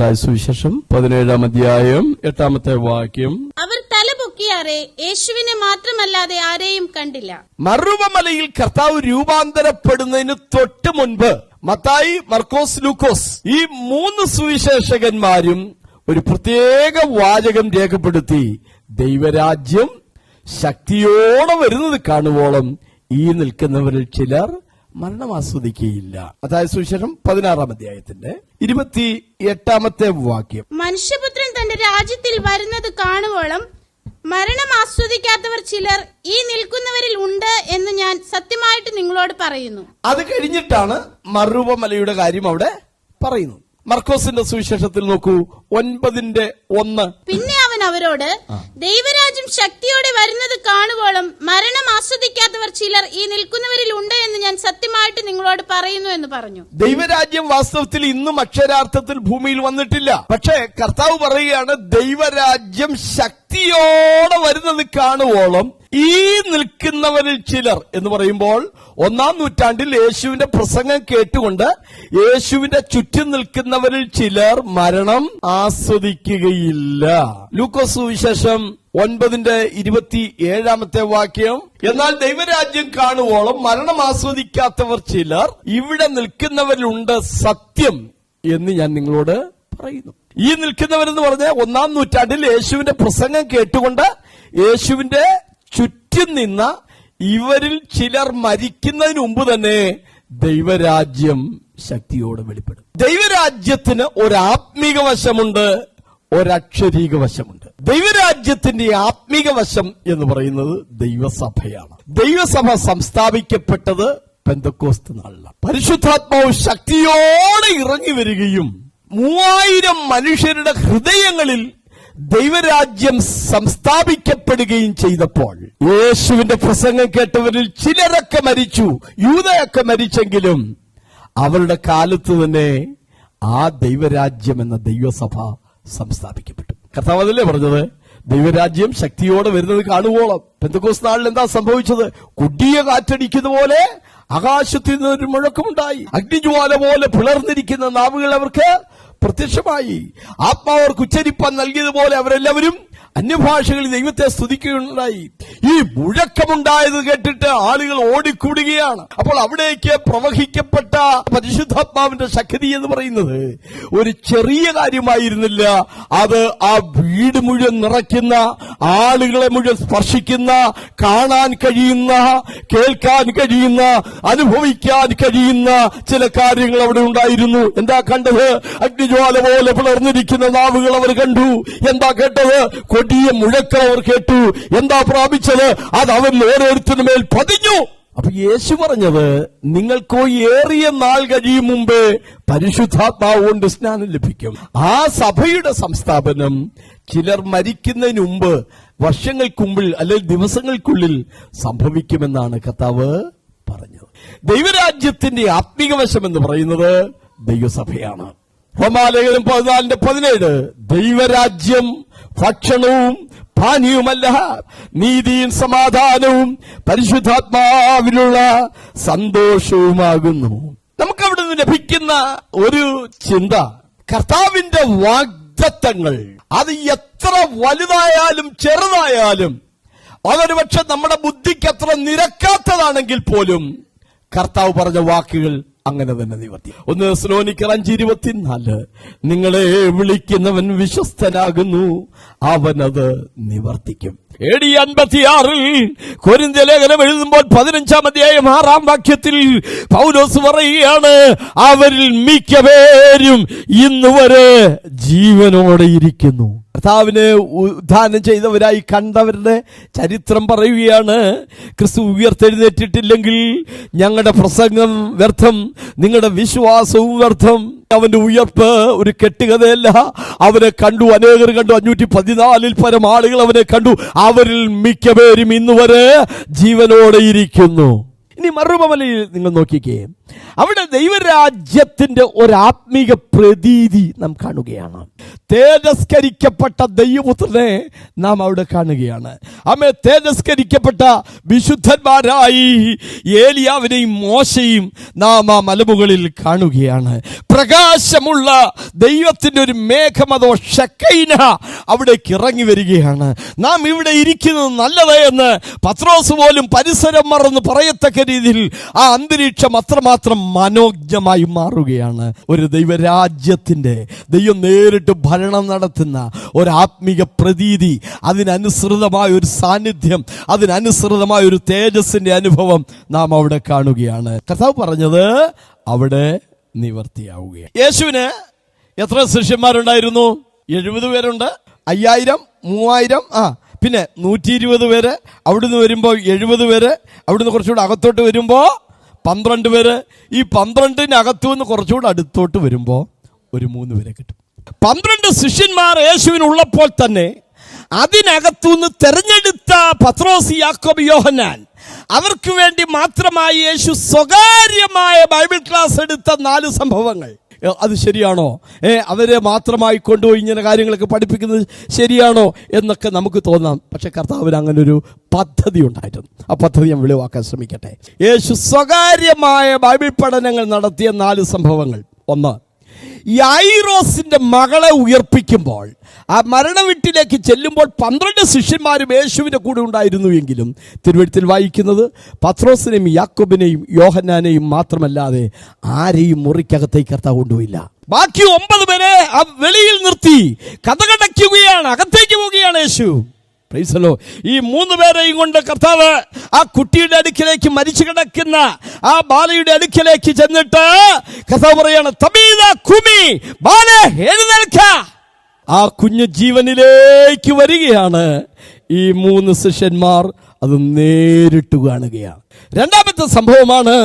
മത്തായ സുവിശേഷം പതിനേഴാം അധ്യായം എട്ടാമത്തെ വാക്യം. അവർ തല പൊക്കിയാറെ യേശുവിനെ മാത്രമല്ലാതെ ആരെയും കണ്ടില്ല. മറുവമലയിൽ കർത്താവ് രൂപാന്തരപ്പെടുന്നതിന് തൊട്ട് മുൻപ് മത്തായി മർക്കോസ് ലൂക്കോസ് ഈ മൂന്ന് സുവിശേഷകന്മാരും ഒരു പ്രത്യേക വാചകം രേഖപ്പെടുത്തി ദൈവരാജ്യം ശക്തിയോടെ വരുന്നത് കാണുവോളം ഈ നിൽക്കുന്നവരിൽ ചിലർ മരണം ആസ്വദിക്കുകയില്ല അതായത് സുവിശേഷം പതിനാറാം അധ്യായത്തിന്റെ ഇരുപത്തി എട്ടാമത്തെ വാക്യം. മനുഷ്യപുത്രൻ തന്റെ രാജ്യത്തിൽ വരുന്നത് കാണുവോളം മരണം ആസ്വദിക്കാത്തവർ ചിലർ ഈ നിൽക്കുന്നവരിൽ ഉണ്ട് എന്ന് ഞാൻ സത്യമായിട്ട് നിങ്ങളോട് പറയുന്നു. അത് കഴിഞ്ഞിട്ടാണ് മറുവമലയുടെ കാര്യം അവിടെ പറയുന്നു മർക്കോസിന്റെ സുവിശേഷത്തിൽ നോക്കൂ ഒൻപതിന്റെ ഒന്ന്. പിന്നെ അവരോട് ദൈവരാജ്യം ശക്തിയോടെ വരുന്നത് കാണുവോളം മരണം ആസ്വദിക്കാത്തവർ ചിലർ ഈ നിൽക്കുന്നവരിൽ ഉണ്ട് എന്ന് ഞാൻ സത്യമായിട്ട് നിങ്ങളോട് പറയുന്നു എന്ന് പറഞ്ഞു. ദൈവരാജ്യം വാസ്തവത്തിൽ ഇന്നും അക്ഷരാർത്ഥത്തിൽ ഭൂമിയിൽ വന്നിട്ടില്ല. പക്ഷേ കർത്താവ് പറയുകയാണ് ദൈവരാജ്യം ശക്തിയോടെ വരുന്നത് കാണുവോളം ഈ നിൽക്കുന്നവരിൽ ചിലർ എന്ന് പറയുമ്പോൾ ഒന്നാം നൂറ്റാണ്ടിൽ യേശുവിന്റെ പ്രസംഗം കേട്ടുകൊണ്ട് യേശുവിന്റെ ചുറ്റും നിൽക്കുന്നവരിൽ ചിലർ മരണം ആസ്വദിക്കുകയില്ല. ലൂക്കോസ് വിശേഷം ഒൻപതിന്റെ ഇരുപത്തി ഏഴാമത്തെ വാക്യം എന്നാൽ ദൈവരാജ്യം കാണുവോളം മരണം ആസ്വദിക്കാത്തവർ ചിലർ ഇവിടെ നിൽക്കുന്നവരിലുണ്ട് സത്യം എന്ന് ഞാൻ നിങ്ങളോട് പറയുന്നു. ഈ നിൽക്കുന്നവരെന്ന് പറഞ്ഞ ഒന്നാം നൂറ്റാണ്ടിൽ യേശുവിന്റെ പ്രസംഗം കേട്ടുകൊണ്ട് യേശുവിന്റെ ചുറ്റും നിന്ന ഇവരിൽ ചിലർ മരിക്കുന്നതിന് മുമ്പ് തന്നെ ദൈവരാജ്യം ശക്തിയോടെ വെളിപ്പെടും. ദൈവരാജ്യത്തിന് ഒരു ആത്മീക വശമുണ്ട് ഒരക്ഷരീക വശമുണ്ട്. ദൈവരാജ്യത്തിന്റെ ആത്മീക വശം എന്ന് പറയുന്നത് ദൈവസഭയാണ്. ദൈവസഭ സംസ്ഥാപിക്കപ്പെട്ടത് പെന്തക്കോസ്ത് നാളിലാണ്. പരിശുദ്ധാത്മാവ് ശക്തിയോടെ ഇറങ്ങി വരികയും മൂവായിരം മനുഷ്യരുടെ ഹൃദയങ്ങളിൽ ദൈവരാജ്യം സംസ്ഥാപിക്കപ്പെടുകയും ചെയ്തപ്പോൾ യേശുവിന്റെ പ്രസംഗം കേട്ടവരിൽ ചിലരൊക്കെ മരിച്ചു യൂതയൊക്കെ മരിച്ചെങ്കിലും അവരുടെ കാലത്ത് തന്നെ ആ ദൈവരാജ്യം എന്ന ദൈവസഭ സംസ്ഥാപിക്കപ്പെട്ടു. കർത്താവ് പറഞ്ഞത്? ദൈവരാജ്യം ശക്തിയോടെ വരുന്നത് കാണുവോളം. പെന്തക്കോസ് നാളിൽ എന്താ സംഭവിച്ചത്? കുടിയ കാറ്റടിക്കുന്ന പോലെ ആകാശത്തിൽ നിന്ന് ഒരു മുഴക്കമുണ്ടായി. അഗ്നിജ്വാല പോലെ പിളർന്നിരിക്കുന്ന നാവുകൾ അവർക്ക് പ്രത്യക്ഷമായി. ആത്മാവർക്ക് ഉച്ചരിപ്പാൻ നൽകിയതുപോലെ അവരെല്ലാവരും അന്യഭാഷകളിൽ ദൈവത്തെ സ്തുതിക്കുകയുണ്ടായി ഈ മുഴക്കമുണ്ടായത് കേട്ടിട്ട് ആളുകൾ ഓടിക്കൂടുകയാണ്. അപ്പോൾ അവിടേക്ക് പ്രവഹിക്കപ്പെട്ട പരിശുദ്ധാത്മാവിന്റെ ശക്തി എന്ന് പറയുന്നത് ഒരു ചെറിയ കാര്യമായിരുന്നില്ല. അത് ആ വീട് മുഴുവൻ നിറയ്ക്കുന്ന ആളുകളെ മുഴുവൻ സ്പർശിക്കുന്ന കാണാൻ കഴിയുന്ന കേൾക്കാൻ കഴിയുന്ന അനുഭവിക്കാൻ കഴിയുന്ന ചില കാര്യങ്ങൾ അവിടെ ഉണ്ടായിരുന്നു. എന്താ കണ്ടത്? അഗ്നിജ്വാല പോലെ പിളർന്നിരിക്കുന്ന നാവുകൾ അവർ കണ്ടു. എന്താ കേട്ടത്? കൊടിയ മുഴക്കം അവർ കേട്ടു. എന്താ പ്രാപിച്ചത്? അത് അവൻ ഓരോരുത്തരുടെ മേൽ പതിഞ്ഞു. അപ്പൊ യേശു പറഞ്ഞത് നിങ്ങൾക്കോ ഏറിയ നാൾ കഴിയും മുമ്പേ പരിശുദ്ധാത്മാവ് കൊണ്ട് സ്നാനം ലഭിക്കും. ആ സഭയുടെ സംസ്ഥാപനം ചിലർ മരിക്കുന്നതിന് മുമ്പ് വർഷങ്ങൾക്കുമ്പിൽ അല്ലെങ്കിൽ ദിവസങ്ങൾക്കുള്ളിൽ സംഭവിക്കുമെന്നാണ് കർത്താവ് പറഞ്ഞത്. ദൈവരാജ്യത്തിന്റെ ആത്മീക വശം എന്ന് പറയുന്നത് ദൈവസഭയാണ്. റോമാലേഖനം പതിനാലിന്റെ പതിനേഴ്. ദൈവരാജ്യം ഭക്ഷണവും പാനീയുമല്ല നീതിയും സമാധാനവും പരിശുദ്ധാത്മാവിലുള്ള സന്തോഷവുമാകുന്നു. നമുക്ക് അവിടെ നിന്ന് ലഭിക്കുന്ന ഒരു ചിന്ത കർത്താവിന്റെ വാഗ്ദത്തങ്ങൾ. അത് എത്ര വലുതായാലും ചെറുതായാലും അതൊരു പക്ഷെ നമ്മുടെ ബുദ്ധിക്ക് അത്ര നിരക്കാത്തതാണെങ്കിൽ പോലും കർത്താവ് പറഞ്ഞ വാക്കുകൾ അങ്ങനെ തന്നെ നിവർത്തി ഒന്ന് സ്ലോനിക്കർ അഞ്ച് ഇരുപത്തിനാല്. നിങ്ങളെ വിളിക്കുന്നവൻ വിശ്വസ്തനാകുന്നു. അവനത് നിവർത്തിക്കും. എ ഡി അൻപത്തിയാറിൽ ലേഖനം എഴുതുമ്പോൾ പതിനഞ്ചാം അധ്യായം ആറാം വാക്യത്തിൽ പൗലോസ് പറയുകയാണ് അവരിൽ മിക്കപേരും ഇന്ന് വരെ ജീവനോടെ ഇരിക്കുന്നു. കർത്താവിനെ ഉദ്ധാനം ചെയ്തവരായി കണ്ടവരുടെ ചരിത്രം പറയുകയാണ് ക്രിസ്തു ഉയർത്തെഴുന്നേറ്റിട്ടില്ലെങ്കിൽ ഞങ്ങളുടെ പ്രസംഗം വ്യർത്ഥം നിങ്ങളുടെ വിശ്വാസവും വ്യർത്ഥം അവന്റെ ഉയർപ്പ് ഒരു കെട്ടുകഥയല്ല. അവനെ കണ്ടു അനേകർ കണ്ടു അഞ്ഞൂറ്റി പതിനാലിൽ പരം ആളുകൾ അവനെ കണ്ടു. അവരിൽ മിക്കപേരും ഇന്നുവരെ ജീവനോടെ ഇരിക്കുന്നു. ഇനി മറുപമലയിൽ നിങ്ങൾ നോക്കിക്കേ. അവിടെ ദൈവരാജ്യത്തിന്റെ ഒരു ആത്മീക പ്രതീതി നാം കാണുകയാണ്. തേജസ്കരിക്കപ്പെട്ട ദൈവപുത്രനെ നാം അവിടെ കാണുകയാണ്. അമ്മ തേജസ്കരിക്കപ്പെട്ട വിശുദ്ധന്മാരായി ഏലിയാവിനെയും മോശയും നാം ആ മലമുകളിൽ കാണുകയാണ്. പ്രകാശമുള്ള ദൈവത്തിന്റെ ഒരു മേഘം അതോ ഷക്കൈന അവിടേക്ക് ഇറങ്ങി വരികയാണ്. നാം ഇവിടെ ഇരിക്കുന്നത് നല്ലതേ എന്ന് പത്രോസ് പോലും പരിസരം മറന്ന് പറയത്തക്ക രീതിയിൽ ആ അന്തരീക്ഷം അത്രമാത്രം മനോജ്ഞമായി മാറുകയാണ് ഒരു ദൈവരാജ്യത്തിന്റെ ദൈവം നേരിട്ട് ഭരണം നടത്തുന്ന ഒരു ആത്മീക പ്രതീതി അതിനനുസൃതമായ ഒരു സാന്നിധ്യം അതിനനുസൃതമായ ഒരു തേജസ്സിന്റെ അനുഭവം നാം അവിടെ കാണുകയാണ്. കർത്താവ് പറഞ്ഞത് അവിടെ നിവർത്തിയാവുകയാണ്. യേശുവിന് എത്ര ശിഷ്യന്മാരുണ്ടായിരുന്നു? എഴുപത് പേരുണ്ട്. അയ്യായിരം മൂവായിരം ആ പിന്നെ നൂറ്റി ഇരുപത് പേര് അവിടുന്ന് വരുമ്പോൾ എഴുപത് പേര് അവിടുന്ന് കുറച്ചുകൂടെ അകത്തോട്ട് വരുമ്പോൾ പന്ത്രണ്ട് പേര്. ഈ പന്ത്രണ്ടിനകത്തു നിന്ന് കുറച്ചുകൂടെ അടുത്തോട്ട് വരുമ്പോൾ ഒരു മൂന്ന് പേരെ കിട്ടും. പന്ത്രണ്ട് ശിഷ്യന്മാർ യേശുവിനുള്ളപ്പോൾ തന്നെ അതിനകത്തു നിന്ന് തെരഞ്ഞെടുത്ത പത്രോസ് യാക്കോബ് യോഹനാൻ അവർക്ക് വേണ്ടി മാത്രമായി യേശു സ്വകാര്യമായ ബൈബിൾ ക്ലാസ് എടുത്ത നാല് സംഭവങ്ങൾ. അത് ശരിയാണോ? ഏ അവരെ മാത്രമായി കൊണ്ടുപോയി ഇങ്ങനെ കാര്യങ്ങളൊക്കെ പഠിപ്പിക്കുന്നത് ശരിയാണോ എന്നൊക്കെ നമുക്ക് തോന്നാം. പക്ഷെ കർത്താവിന് അങ്ങനെ ഒരു പദ്ധതി ഉണ്ടായിരുന്നു ആ പദ്ധതി ഞാൻ വെളിവാക്കാൻ ശ്രമിക്കട്ടെ. യേശു സ്വകാര്യമായ ബൈബിൾ പഠനങ്ങൾ നടത്തിയ നാല് സംഭവങ്ങൾ. ഒന്ന് യായിറോസിന്റെ മകളെ ഉയർപ്പിക്കുമ്പോൾ ആ മരണവീട്ടിലേക്ക് ചെല്ലുമ്പോൾ പന്ത്രണ്ട് ശിഷ്യന്മാരും യേശുവിന്റെ കൂടെ ഉണ്ടായിരുന്നു എങ്കിലും തിരുവഴുത്തിൽ വായിക്കുന്നത് പത്രോസിനെയും യാക്കോബിനെയും യോഹന്നാനെയും മാത്രമല്ലാതെ ആരെയും മുറിക്കകത്തേക്ക് കർത്താവ് കൊണ്ടുപോയില്ല. ബാക്കി ഒമ്പത് പേരെ ആ വെളിയിൽ നിർത്തി കഥകടയ്ക്കുകയാണ് അകത്തേക്ക് പോവുകയാണ് യേശു. പ്രൈസലോ ഈ മൂന്ന് പേരെയും കൊണ്ട് കർത്താവ് ആ കുട്ടിയുടെ അടുക്കിലേക്ക് മരിച്ചു കിടക്കുന്ന ആ ബാലയുടെ അടുക്കിലേക്ക് ചെന്നിട്ട് കർത്താവ് പറയാണ് തബീത കുമി ബാല എഴുന്നേൽക്ക. ആ കുഞ്ഞു ജീവനിലേക്ക് വരികയാണ്. ഈ മൂന്ന് ശിഷ്യന്മാർ അത് നേരിട്ട് കാണുകയാണ്. രണ്ടാമത്തെ സംഭവമാണ്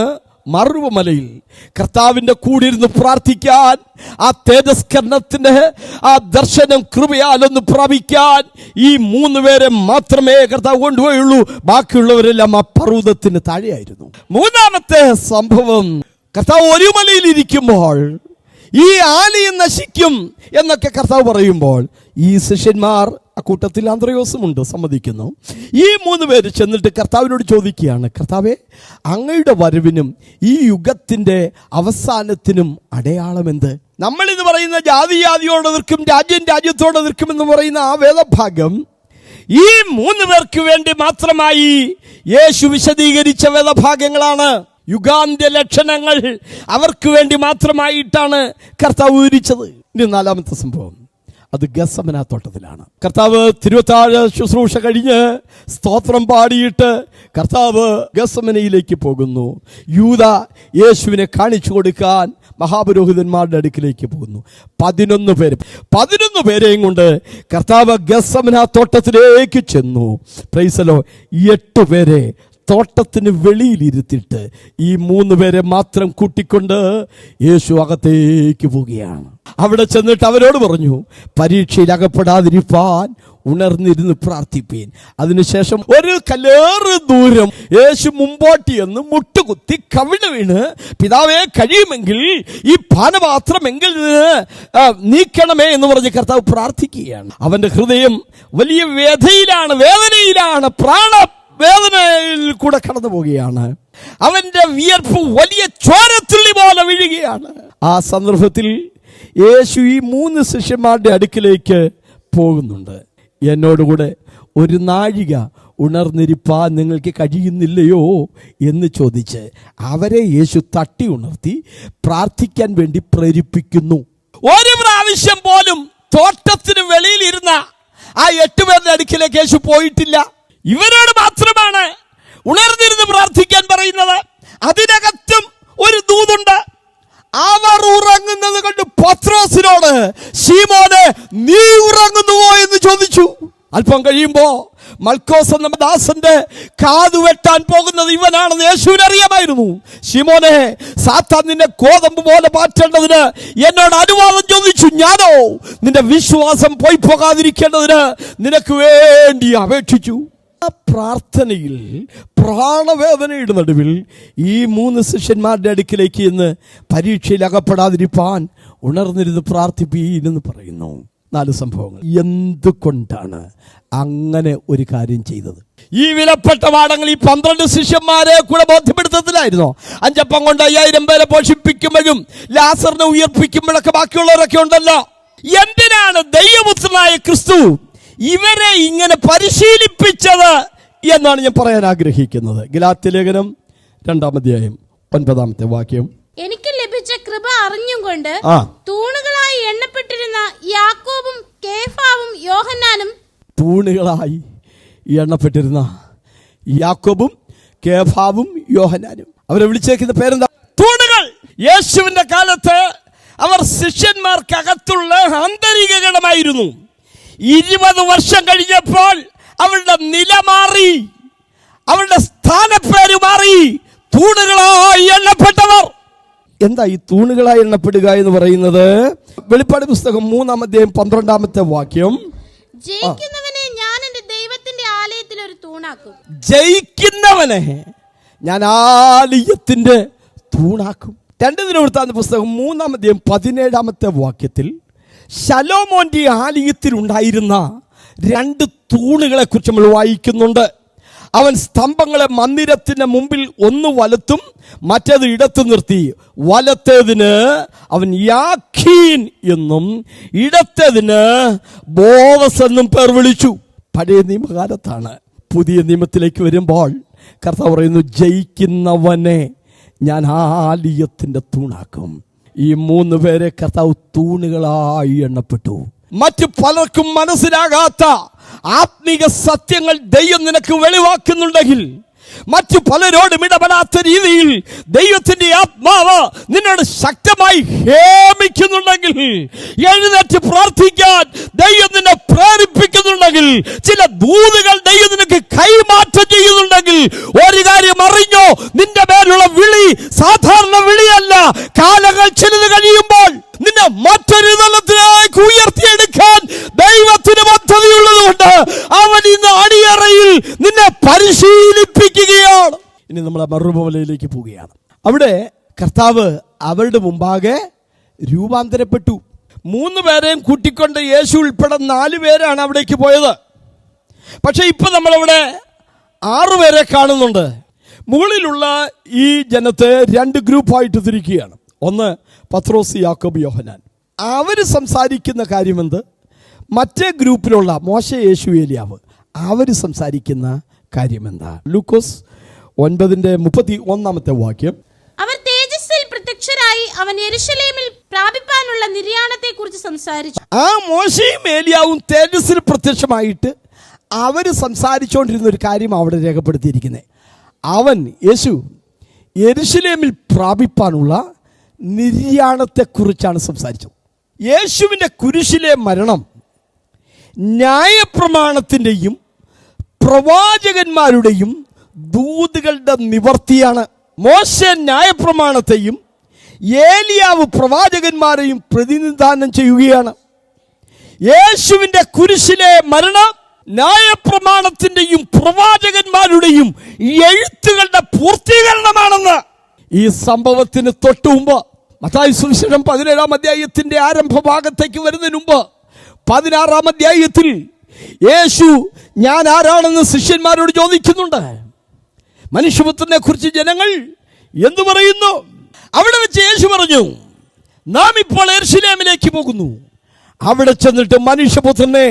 മറുവമലയിൽ കർത്താവിന്റെ കൂടിയിരുന്ന് പ്രാർത്ഥിക്കാൻ ആ തേജസ്കരണത്തിന്റെ ആ ദർശനം കൃപയാലൊന്ന് പ്രാപിക്കാൻ ഈ മൂന്ന് പേരെ മാത്രമേ കർത്താവ് കൊണ്ടുപോയുള്ളൂ. ബാക്കിയുള്ളവരെല്ലാം ആ പർവതത്തിന് താഴെയായിരുന്നു. മൂന്നാമത്തെ സംഭവം കർത്താവ് ഒരു മലയിൽ ഇരിക്കുമ്പോൾ ഈ ആലയം നശിക്കും എന്നൊക്കെ കർത്താവ് പറയുമ്പോൾ ഈ ശിഷ്യന്മാർ ആ കൂട്ടത്തിൽ ആന്ത്രയോസുമുണ്ട് സമ്മതിക്കുന്നു. ഈ മൂന്ന് പേര് ചെന്നിട്ട് കർത്താവിനോട് ചോദിക്കുകയാണ് കർത്താവെ അങ്ങയുടെ വരവിനും ഈ യുഗത്തിന്റെ അവസാനത്തിനും അടയാളമെന്ത് നമ്മൾ ഇത് പറയുന്ന ജാതി ജാതിയോട് നിൽക്കും രാജ്യം രാജ്യത്തോട് നിൽക്കും എന്ന് പറയുന്ന ആ വേദഭാഗം ഈ മൂന്ന് പേർക്ക് വേണ്ടി മാത്രമായി യേശു വിശദീകരിച്ച വേദഭാഗങ്ങളാണ്. യുഗാന്ത്യ ലക്ഷണങ്ങൾ അവർക്ക് വേണ്ടി മാത്രമായിട്ടാണ് കർത്താവ് വിവരിച്ചത് ഇനി നാലാമത്തെ സംഭവം. അത് ഗസമന തോട്ടത്തിലാണ് കർത്താവ് തിരുവത്താഴ ശുശ്രൂഷ കഴിഞ്ഞ് സ്തോത്രം പാടിയിട്ട് കർത്താവ് ഗസമനയിലേക്ക് പോകുന്നു. യൂത യേശുവിനെ കാണിച്ചു കൊടുക്കാൻ മഹാപുരോഹിതന്മാരുടെ അടുക്കിലേക്ക് പോകുന്നു. പതിനൊന്ന് പേര് പതിനൊന്ന് പേരെയും കൊണ്ട് കർത്താവ് ഗസമന തോട്ടത്തിലേക്ക് ചെന്നു. പ്രൈസലോ എട്ട് പേരെ തോട്ടത്തിന് വെളിയിലിരുത്തിയിട്ട് ഈ മൂന്ന് പേരെ മാത്രം കൂട്ടിക്കൊണ്ട് യേശു അകത്തേക്ക് പോവുകയാണ്. അവിടെ ചെന്നിട്ട് അവരോട് പറഞ്ഞു പരീക്ഷയിൽ അകപ്പെടാതിരിപ്പാൻ ഉണർന്നിരുന്ന് പ്രാർത്ഥിപ്പീൻ. അതിനുശേഷം ഒരു കല്ലേറ് ദൂരം യേശു മുമ്പോട്ട് എന്ന് മുട്ടുകുത്തി കവിണ് വീണ് പിതാവേ കഴിയുമെങ്കിൽ ഈ പാനപാത്രം എങ്കിൽ നീക്കണമേ എന്ന് പറഞ്ഞ് കർത്താവ് പ്രാർത്ഥിക്കുകയാണ്. അവന്റെ ഹൃദയം വലിയ വേദയിലാണ് വേദനയിലാണ് പ്രാണ വേദനയിൽ കൂടെ കടന്നു പോവുകയാണ്. അവന്റെ വിയർപ്പ് വലിയ ചോരത്തുള്ളി പോലെ വീഴുകയാണ്. ആ സന്ദർഭത്തിൽ യേശു ഈ മൂന്ന് ശിഷ്യന്മാരുടെ അടുക്കിലേക്ക് പോകുന്നുണ്ട്. എന്നോടുകൂടെ ഒരു നാഴിക ഉണർന്നിരിപ്പാൻ നിങ്ങൾക്ക് കഴിയുന്നില്ലയോ എന്ന് ചോദിച്ച് അവരെ യേശു തട്ടി ഉണർത്തി പ്രാർത്ഥിക്കാൻ വേണ്ടി പ്രേരിപ്പിക്കുന്നു. ഒരു പ്രാവശ്യം പോലും തോട്ടത്തിന് വെളിയിലിരുന്ന ആ എട്ടുപേരുടെ അടുക്കിലേക്ക് യേശു പോയിട്ടില്ല. ഇവരോട് മാത്രമാണ് ഉണർന്നിരുന്ന് പ്രാർത്ഥിക്കാൻ പറയുന്നത്. അതിനകത്തും ഒരു ദൂതുണ്ട്. അവർ ഉറങ്ങുന്നത് കണ്ട് പത്രോസിനോട് ശീമോനെ നീ ഉറങ്ങുന്നുവോ? എന്ന് ചോദിച്ചു. അല്പം കഴിയുമ്പോ മൽക്കോസ് എന്ന ദാസന്റെ കാതു വെട്ടാൻ പോകുന്നത് ഇവനാണെന്ന് യേശുവിന് അറിയാമായിരുന്നു. ശിമോനെ സാത്താൻ നിന്നെ കോതമ്പ് പോലെ മാറ്റേണ്ടതിന് എന്നോട് അനുവാദം ചോദിച്ചു. ഞാനോ നിന്റെ വിശ്വാസം പോയി പോകാതിരിക്കേണ്ടതിന് നിനക്ക് വേണ്ടി അപേക്ഷിച്ചു. പ്രാർത്ഥനയിൽ പ്രാണവേദനയുടെ നടുവിൽ ഈ മൂന്ന് ശിഷ്യന്മാരുടെ അടുക്കിലേക്ക് ഇന്ന് പരീക്ഷയിൽ അകപ്പെടാതിരിപ്പാൻ ഉണർന്നിരുന്ന് പ്രാർത്ഥിപ്പീനെന്ന് പറയുന്നു. നാല് സംഭവങ്ങൾ. എന്തുകൊണ്ടാണ് അങ്ങനെ ഒരു കാര്യം ചെയ്തത്? ഈ വിലപ്പെട്ട പാഠങ്ങൾ ഈ പന്ത്രണ്ട് ശിഷ്യന്മാരെ കൂടെ ബോധ്യപ്പെടുത്തത്തിലായിരുന്നോ അഞ്ചപ്പം കൊണ്ട് അയ്യായിരം പേരെ പോഷിപ്പിക്കുമ്പോഴും ലാസറിനെ ഉയർപ്പിക്കുമ്പോഴൊക്കെ ബാക്കിയുള്ളവരൊക്കെ ഉണ്ടല്ലോ. എന്തിനാണ് ദൈവപുത്രനായ ക്രിസ്തു ഇവരെ ഇങ്ങനെ പരിശീലിപ്പിച്ചത് എന്നാണ് ഞാൻ പറയാൻ ആഗ്രഹിക്കുന്നത്. ഗലാത്യ ലേഖനം രണ്ടാമധ്യായം ഒൻപതാമത്തെ വാക്യം. എനിക്ക് ലഭിച്ച കൃപ അറിഞ്ഞും കൊണ്ട് തൂണുകളായി എണ്ണപ്പെട്ടിരുന്ന യാക്കോബും കേഫാവും യോഹന്നാനും തൂണുകളായി എണ്ണപ്പെട്ടിരുന്ന യാക്കോബും കേഫാവും യോഹനാനും അവരെ വിളിച്ചേക്കുന്ന പേരെന്താ? തൂണുകൾ. യേശുവിന്റെ കാലത്ത് അവർ ശിഷ്യന്മാർക്കകത്തുള്ള ആന്തരിക ഗണമായിരുന്നു. ഇരുപത് വർഷം കഴിഞ്ഞപ്പോൾ അവളുടെ നില മാറി അവളുടെ സ്ഥാനപ്പേര് മാറി തൂണുകളായി എണ്ണപ്പെട്ടവർ. എന്താ ഈ തൂണുകളായി എണ്ണപ്പെടുക എന്ന് പറയുന്നത്? വെളിപ്പാട് പുസ്തകം മൂന്നാം അധ്യായം പന്ത്രണ്ടാമത്തെ വാക്യം. ജയിക്കുന്നവനെ ഞാൻ എന്റെ ദൈവത്തിന്റെ ആലയത്തിൽ ഒരു തൂണാക്കും. ജയിക്കുന്നവനെ ഞാൻ ആലയത്തിന്റെ തൂണാക്കും. രണ്ട് ദിനവൃത്താന്ത പുസ്തകം മൂന്നാം അധ്യായം പതിനേഴാമത്തെ വാക്യത്തിൽ ശലോമോന്റെ ആലയത്തിൽ ഉണ്ടായിരുന്ന രണ്ട് തൂണുകളെ കുറിച്ച് നമ്മൾ വായിക്കുന്നുണ്ട്. അവൻ സ്തംഭങ്ങളെ മന്ദിരത്തിന്റെ മുമ്പിൽ ഒന്ന് വലത്തും മറ്റേത് ഇടത്തു നിർത്തി. വലത്തേതിന് അവൻ യാഖീൻ എന്നും ഇടത്തേതിന് ബോവസ് എന്നും പേർ വിളിച്ചു. പഴയ നിയമകാലത്താണ് പുതിയ നിയമത്തിലേക്ക് വരുമ്പോൾ കർത്താവ് പറയുന്നു ജയിക്കുന്നവനെ ഞാൻ ആലിയത്തിന്റെ തൂണാക്കും. ഈ മൂന്ന് പേരെ കർത്താവ് തൂണുകളായി എണ്ണപ്പെട്ടു. മറ്റു പലർക്കും മനസ്സിലാകാത്ത ആത്മീക സത്യങ്ങൾ ദൈവം നിനക്ക് വെളിവാക്കുന്നുണ്ടെങ്കിൽ മറ്റു പലരോടും ഇടപെടാത്ത രീതിയിൽ ദൈവത്തിന്റെ ആത്മാവ് നിന്നോട് ശക്തമായി ഹേമിക്കുന്നുണ്ടെങ്കിൽ എഴുന്നേറ്റ് പ്രാർത്ഥിക്കാൻ ദൈവം നിന്നെ പ്രേരിപ്പിക്കുന്നുണ്ടെങ്കിൽ ചില ദൂതുകൾ ദൈവം നിനക്ക് കൈമാറ്റം ചെയ്യുന്നുണ്ടെങ്കിൽ ഒരു കാര്യം അറിഞ്ഞോ? നിന്റെ പേരുള്ള വിളി സാധാരണ വിളിയല്ല. പരിശീലിപ്പിക്കുകയാണ്. ഇനി നമ്മൾ ആ മറുപമലയിലേക്ക് പോവുകയാണ്. അവിടെ കർത്താവ് അവരുടെ മുമ്പാകെ രൂപാന്തരപ്പെട്ടു. മൂന്ന് പേരെയും കൂട്ടിക്കൊണ്ട് യേശു ഉൾപ്പെടെ നാല് പേരാണ് അവിടേക്ക് പോയത്. പക്ഷെ ഇപ്പൊ നമ്മളവിടെ ആറുപേരെ കാണുന്നുണ്ട്. മുകളിലുള്ള ഈ ജനത്തെ രണ്ട് ഗ്രൂപ്പായിട്ട് തിരിക്കുകയാണ്. ഒന്ന് പത്രോസ് യാക്കോബ് യോഹനാൻ അവർ സംസാരിക്കുന്ന കാര്യമെന്ത്? മറ്റേ ഗ്രൂപ്പിലുള്ള മോശ യേശു ഏലിയാവ്. അവർ സംസാരിക്കുന്ന കാര്യമെന്താ? ലൂക്കോസ് ഒൻപതിന്റെ മുപ്പത്തി ഒന്നാമത്തെ വാക്യം. അവർ തേജസ്സിൽ പ്രത്യക്ഷരായി അവൻ എരുശലേമിൽ പ്രാപിപ്പാനുള്ള നിര്യാണത്തെ കുറിച്ച് സംസാരിച്ചു. ആ മോശയും ഏലിയാവും തേജസ്സിൽ പ്രത്യക്ഷമായിട്ട് അവർ സംസാരിച്ചുകൊണ്ടിരുന്ന ഒരു കാര്യം അവിടെ രേഖപ്പെടുത്തിയിരിക്കുന്നത് അവൻ യേശു എരുശലേമിൽ പ്രാപിപ്പാനുള്ള നിര്യാണത്തെക്കുറിച്ചാണ് സംസാരിച്ചത്. യേശുവിന്റെ കുരിശിലെ മരണം ന്യായപ്രമാണത്തിന്റെയും പ്രവാചകന്മാരുടെയും ദൂതുകളുടെ നിവർത്തിയാണ്. മോശ ന്യായപ്രമാണത്തെയും ഏലിയാവ് പ്രവാചകന്മാരെയും പ്രതിനിധാനം ചെയ്യുകയാണ്. യേശുവിന്റെ കുരിശിലെ മരണം ന്യായപ്രമാണത്തിന്റെയും പ്രവാചകന്മാരുടെയും എഴുത്തുകളുടെ പൂർത്തീകരണമാണെന്ന് ഈ സംഭവത്തിന് തൊട്ടു മുമ്പ് മത്തായി സുവിശേഷം പതിനേഴാം അധ്യായത്തിന്റെ ആരംഭ ഭാഗത്തേക്ക് വരുന്നതിന് മുമ്പ് പതിനാറാം അധ്യായത്തിൽ യേശു ഞാൻ ആരാണെന്ന് ശിഷ്യന്മാരോട് ചോദിക്കുന്നുണ്ട്. മനുഷ്യപുത്രനെ കുറിച്ച് ജനങ്ങൾ എന്തു പറയുന്നു? അവിടെ വെച്ച് യേശു പറഞ്ഞു നാം ഇപ്പോൾ എർഷിലേമിലേക്ക് പോകുന്നു. അവിടെ ചെന്നിട്ട് മനുഷ്യപുത്രനെ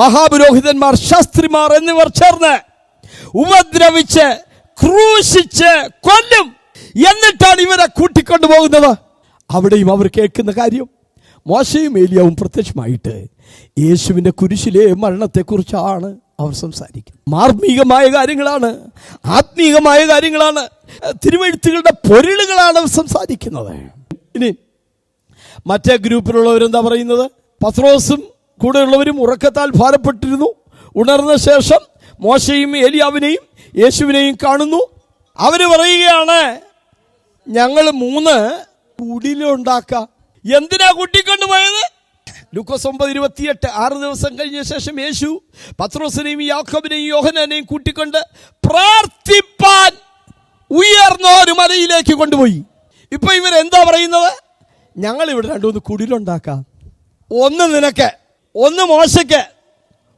മഹാപുരോഹിതന്മാർ ശാസ്ത്രിമാർ എന്നിവർ ചേർന്ന് ഉപദ്രവിച്ച് ക്രൂശിച്ച് കൊല്ലും. എന്നിട്ടാണ് ഇവരെ കൂട്ടിക്കൊണ്ടുപോകുന്നത്. അവിടെയും അവർ കേൾക്കുന്ന കാര്യം മോശയും ഏലിയാവും പ്രത്യക്ഷമായിട്ട് യേശുവിന്റെ കുരിശിലെ മരണത്തെക്കുറിച്ചാണ് അവർ സംസാരിക്കുന്നത്. മാർമികമായ കാര്യങ്ങളാണ് ആത്മീകമായ കാര്യങ്ങളാണ് തിരുവഴുത്തുകളുടെ പൊരുളുകളാണ് അവർ സംസാരിക്കുന്നത്. ഇനി മറ്റേ ഗ്രൂപ്പിലുള്ളവരെന്താ പറയുന്നത്? പത്രോസും കൂടെയുള്ളവരും ഉറക്കത്താൽ ഭാരപ്പെട്ടിരുന്നു. ഉണർന്ന ശേഷം മോശയും ഏലിയാവിനെയും യേശുവിനെയും കാണുന്നു. അവർ പറയുകയാണ് ഞങ്ങൾ മൂന്ന് കുടിലുണ്ടാക്കാം എന്തിനാ കൂട്ടിക്കൊണ്ടുപോയത് ലൂക്കോസ് ഒമ്പത് ഇരുപത്തിയെട്ട് ആറ് ദിവസം കഴിഞ്ഞ ശേഷം യേശു പത്രോസിനെയും യാക്കോബിനെയും യോഹനാനെയും കൂട്ടിക്കൊണ്ട് പ്രാർത്ഥിപ്പാൻ ഉയർന്ന ഒരു മലയിലേക്ക് കൊണ്ടുപോയി. ഇപ്പൊ ഇവരെന്താ പറയുന്നത്? ഞങ്ങൾ ഇവിടെ രണ്ടുമൂന്ന് കുടിലുണ്ടാക്കാം. ഒന്ന് നിനക്ക് ഒന്ന് മോശയ്ക്ക്